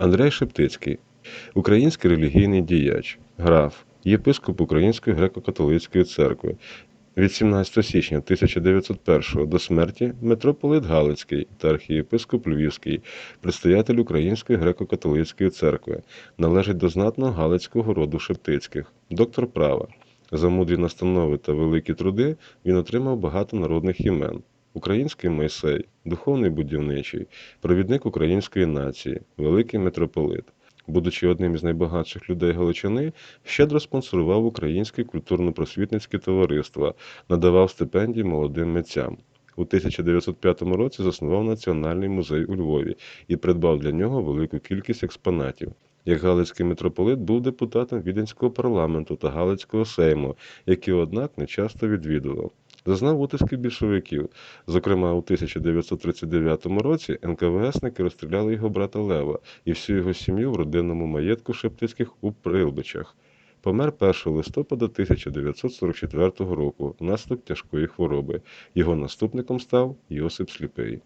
Андрей Шептицький, український релігійний діяч, граф, єпископ Української греко-католицької церкви. Від 17 січня 1901 до смерті митрополит Галицький та архієпископ Львівський, предстоятель Української греко-католицької церкви, належить до знатного галицького роду Шептицьких, доктор права. За мудрі настанови та великі труди він отримав багато народних імен. Український Мойсей, духовний будівничий, провідник української нації, великий митрополит. Будучи одним із найбагатших людей Галичини, щедро спонсорував українське культурно-просвітницьке товариство, надавав стипендії молодим митцям. У 1905 році заснував Національний музей у Львові і придбав для нього велику кількість експонатів. Як Галицький митрополит був депутатом Віденського парламенту та Галицького сейму, які, однак, не часто відвідував. Зазнав утисків більшовиків. Зокрема, у 1939 році НКВСники розстріляли його брата Лева і всю його сім'ю в родинному маєтку Шептицьких у Прилбичах. Помер 1 листопада 1944 року внаслідок тяжкої хвороби. Його наступником став Йосип Сліпий.